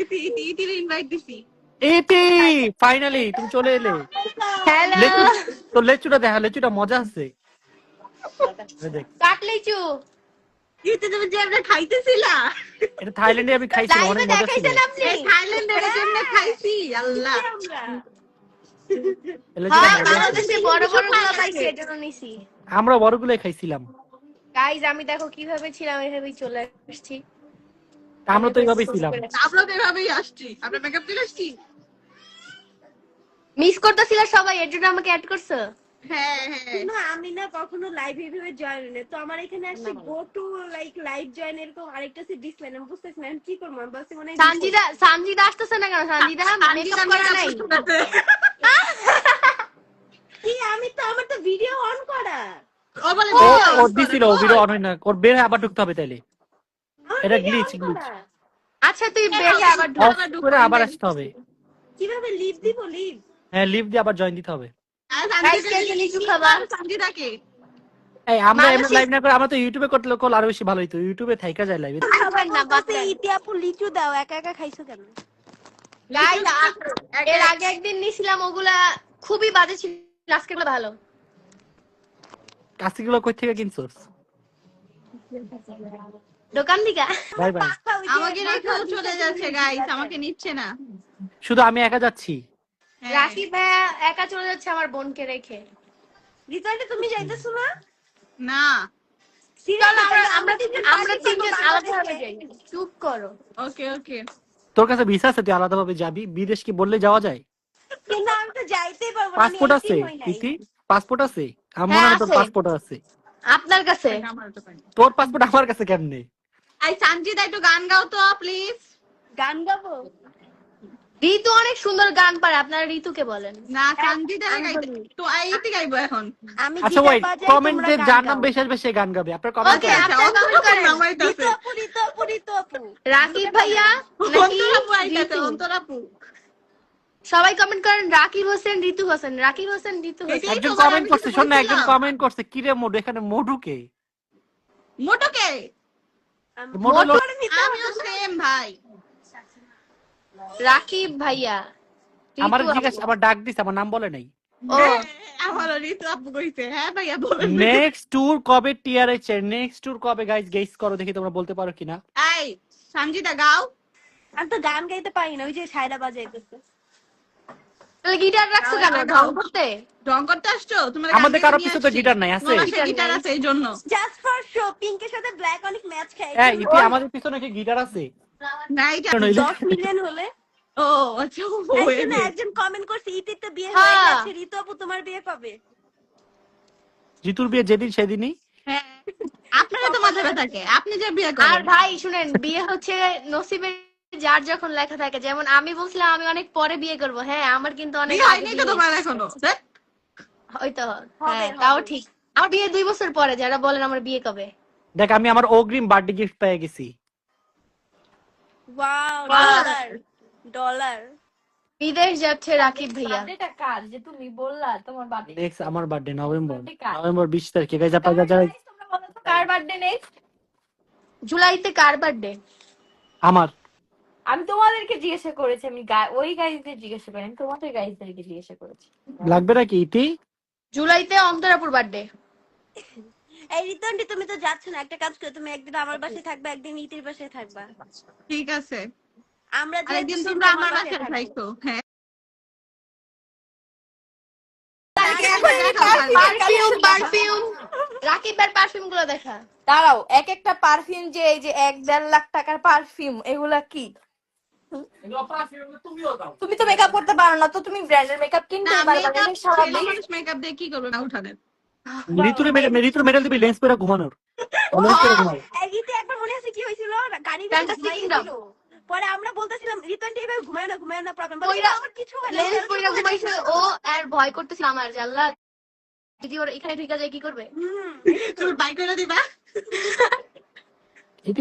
ইতি ইতি ইতির ইনভাইট দিছি। এটি ফাইনালি তুমি চলে এলে। হ্যালো তো লেচুটা দেখা লেচুটা মজা আছে। এই দেখ ইতি তুমি যে আমরা খাইতেছিলা। এটা থাইল্যান্ডে আমি খাইছিলাম অনেক মজা ছিল। দেখাইছেন আপনি জন্য খাইছি আল্লাহ। এই লেচুটা হ্যাঁ বড় আমরা বড়গুলোই খাইছিলাম। গাইজ আমি দেখো কীভাবে ছিলাম এভাবেই চলে আসছি। আমরা তো এইভাবেই ছিলাম। আমরা তো এভাবেই আসছি। আমরা মেকআপ দিলে আসছি। মিস করতেছিল সবাই এর জন্য আমাকে অ্যাড করছ? হ্যাঁ হ্যাঁ। না আমি না কখনো লাইভ এইভাবে জয়েন হই তো আমার এখানে আসছে go to like live join এরকম আরেকটা সে ডিসপ্লে আমি বুঝতেছি না কি করব? আমি বলছি মনে সানজিদা সানজিদা আসতেছে না কেন? সানজিদা মেকআপ করা নাই? কি আমি তো আমার তো ভিডিও অন করা। ও বলে ও দিছিল ভিডিও অন হয় না। ওর বের আবার ঢুকতে হবে তাইলে। এটা glitch। করা। আচ্ছা তুই বেরিয়ে আবার ঢুক। করে আবার আসতে হবে। কীভাবে লিভ দিব লিভ হ্যাঁ লিভ দিয়ে আবার জয়েন দিতে হবে। এই আমরা এমনি লাইভ না করে আমরা তো ইউটিউবে করতে লোক আরও বেশি ভালো হইতো। ইউটিউবে থাইকা যায় লাইভে বাদ ইতি আপু লিচু দাও একা একা খাইছো কেন? এর আগে একদিন নিছিলাম ওগুলা খুবই বাজে ছিল আজকে গুলো ভালো। কাস্তিগুলো কই থেকে কিনছস দোকান দিকা। Bye bye. আমাকে রেখেও চলে যাচ্ছে গাইস আমাকে নিচ্ছে না। শুধু আমি একা যাচ্ছি। হ্যাঁ। রাখি ভাইয়া একা চলে যাচ্ছে আমার বোনকে রেখে। তুমি যাইতেছো না? না। চলো আমরা আমরা আমরা তিনজন আলাদা ভাবে যাই। চুপ করো। ওকে ওকে। তোর কাছে ভিসা আছে তুই আলাদাভাবে যাবি? বিদেশ কি বললে যাওয়া যায়? কিন্তু আমি তো যাইতেই পারব না, আমি পাসপোর্ট আছে? 18 হই নাই। ইতি? পাসপোর্ট আছে? আমার মনে হয় আছে। পাসপোর্ট আছে। আপনার কাছে? আমার তো পারি তোর পাসপোর্ট আমার কাছে কেমনে? আই সানজিদা একটু গান গাও তো প্লিজ গান গাবো? ঋতু অনেক সুন্দর গান পারে আপনারা ঋতুকে বলেন। না সানজিদা গাইতে তো আই ইতি গাইবো এখন। আমি আচ্ছা ওই কমেন্টে যার নাম। বেশি আসবে সে গান গাবে আপনার কমেন্ট আচ্ছা আপনারা comment করেন। নাম আইতাছে ঋতু আপু ঋতু আপু রাকিব ভাইয়া নাকি আপু আইতাছে ঋতু? অন্তর আপু সবাই কমেন্ট করেন রাকিব হোসেন ঋতু হোসেন রাকিব হোসেন ঋতু হোসেন। একজন কমেন্ট করছে কিছু শোন না একজন কমেন্ট করছে কি রে মোডু এখানে মোডুকে মোটোকে আমিও সেম ভাই। রাকিব ভাইয়া আমার জিজ্ঞাসা আমার ডাক দিছে আমার নাম বলে নাই। ও। আমার ঋতু আপু কইছে হ্যাঁ নেক্সট ট্যুর কবে টিআরএচ এর নেক্সট ট্যুর কবে গাইস গেস করো দেখি তোমরা বলতে পারো কিনা। এই গাও। আমি তো গান গাইতে পারি না ওই যে সায়রা বাজাইতেছে। তাহলে গিটার রাখছো কেন? ঢং করতে? রং করতে আসছো? তোমার আমাদের কারও পিছু তো গিটার নাই আছে? গিটার আছে এই জন্য। জাস্ট ফর শো পিঙ্কের সাথে ব্ল্যাক অনেক ম্যাচ খায় হ্যাঁ ইতি আমাদের পিছনে কি গিটার আছে? না এটা নইলে- দশ মিলিয়ন হলে। ও আচ্ছা ও একজন একজন কমেন্ট করছে ইতির তো বিয়ে হ্যাঁ। হয়ে। গেছে ঋতু আপু তোমার বিয়ে কবে? জিতুর বিয়ে যেদিন সেদিনই। হ্যাঁ আপনারা তো মাথা ব্যথা থাকে আপনি যে বিয়ে আর ভাই শুনেন বিয়ে হচ্ছে নসিবে যার যখন লেখা থাকে যেমন আমি বলছিলাম আমি অনেক পরে বিয়ে করব হ্যাঁ আমার কিন্তু অনেক হয়নি তো তোমার এখনও ওই তো হ্যাঁ তাও ঠিক। আমার বিয়ে দুই বছর পরে যারা বলেন আমার বিয়ে কবে। দেখ আমি আমার অগ্রিম বার্থডে গিফট পেয়ে গেছি। ওয়াও ডলার ডলার বিদেশ যাচ্ছে রাকিব ভাইয়া। বার্থডেটা কার? যে তুমি বললা তোমার বার্থডে। নেক্সট আমার বার্থডে নভেম্বর? নভেম্বর বিশ তারিখে। গাইজ আপনার যারা কার বার্থডে নেক্সট জুলাইতে কার বার্থডে? আমার। আমি তোমাদেরকে জিজ্ঞাসা করেছি আমি ওই গাইজদের জিজ্ঞাসা করি আমি তোমাদের গাইজদেরকে জিজ্ঞাসা করেছি। লাগবে নাকি ইতি? জুলাইতে অন্তরাপুর বার্থডে এই রিতন্ডি তুমি তো যাচ্ছ না। একটা কাজ করো তুমি একদিন আমার বাসায় থাকবা একদিন ইতির বাসায় থাকবা। ঠিক আছে। আমরা যে আরেকদিন তোমরা আমার বাসায়। থাকতো হ্যাঁ। পারফিউম পারফিউম রাকিবের পারফিউমগুলো দেখা। দাঁড়াও এক একটা পারফিউম যে এই যে এক দেড় লাখ টাকার পারফিউম এগুলা কি? তুমি তো মেকআপ করতে পারো না তো তুমি ব্র্যান্ডের মেকআপ কিনতে না পারবে না মেকআপ এটা স্বাভাবিক মেকআপ দিয়ে কি করবে? না উঠানের ঋতুর ঋতুর মেডেল দিবি লেন্স পরে ঘুমানোর। লেন্স পরে ঘুমাও এই একবার মনে আছে কি হয়েছিল? গাড়ি। পরে আমরা বলতেছিলাম রিতন্ডি এভাবে ঘুমায় না ঘুমায় না প্রবলেম আমার কিছু হয় লেন্স পরে ঘুমাইছে ও আর ভয় করতেছিল আমার যে আল্লাহ যদি ওর এখানে ঢুকে যায় কি করবে। তুমি বাই করে দিবা।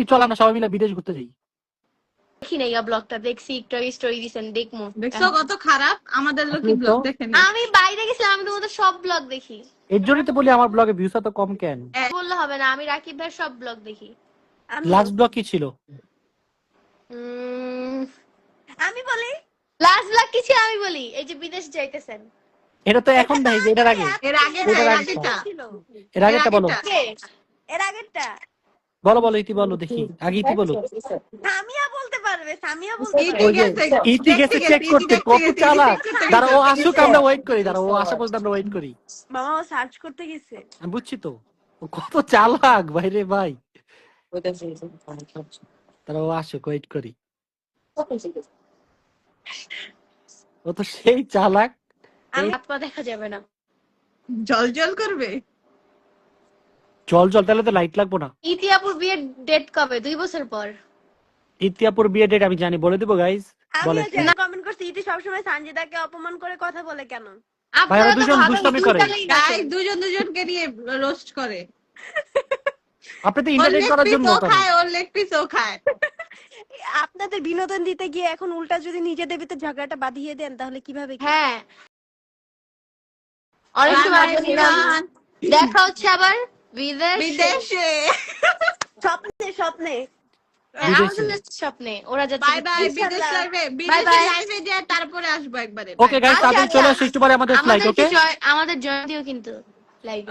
চল আমরা সবাই মিলে বিদেশ ঘুরতে যাই। দেখি নাই ব্লগটা দেখছি একটু স্টোরি দিছেন দেখমু দেখছ কত খারাপ? আমাদের লোকই ব্লগ দেখে নি। আমি বাইরে গেছিলাম আমি তোমাদের সব ব্লগ দেখি। এর জন্যই তো বলি আমার ব্লগে ভিউস তো কম কেন? বললে হবে না আমি রাকিব ভাইয়ের সব ব্লগ দেখি। লাস্ট ব্লগ কি ছিল? উম, বলি? লাস্ট ব্লগ কিছু আমি বলি? এই যে বিদেশ যাইতেছেন। এটা তো এখন নাই এটার আগে। এর আগে এর আগেটা এর আগেটা বলো। এর আগেরটা। বলো বলো ইতি বলো দেখি। আগে ইতি বলো। বলতে পারবে সামিয়া বলতে ইতি গেছে, ইতি চেক করতে কত চালাক দাঁড়া ও আসুক আমরা ওয়েট করি দাঁড়া ও আসা পর্যন্ত আমরা ওয়েট করি। মামা ও সার্চ করতে গেছে। বুঝছি তো। ও কত চালাক ভাইরে ভাই। তারা ও আসুক ওয়েট করি। ও তো সেই চালাক। হাত পা দেখা যাবে না। জল জল করবে? জল জল তাহলে তো লাইট লাগবো না। ইতিয়াপুর বিয়ের ডেট কবে? দুই বছর পর। ইতিয়াপুর বিয়ে ডেট আমি জানি বলে দেবো গাইজ বলে আমিও কমেন্ট করছি ইতি সবসময় সানজিদাকে অপমান করে কথা বলে কেন? ভাই, আপনারা দুজন দুষ্টামি করে। না করেন। দুজন দুজনকে নিয়ে রোস্ট করে। আপনি তো লেগ করার জন্য করেন। খায় ওর লেগ পিস ও খায়। আপনাদের বিনোদন দিতে গিয়ে এখন উল্টা যদি নিজেদের ভিতরে ঝগড়াটা বাঁধিয়ে দেন তাহলে কীভাবে কি? হ্যাঁ। দেখা হচ্ছে আবার। বিদেশ। বিদেশে। স্বপ্নে স্বপ্নে। স্বপ্নে ওরা যাচ্ছে বাই বাই বিদেশ লাইভে Bye লাইভে তারপরে আসব একবারে। ওকে আচ্ছা, তাড়াতাড়ি চলে আচ্ছা। আসো একটু পরে আমাদের ফ্লাইট আমাদের জয়- আমাদের জয়ন্তীও কিন্তু লাইভ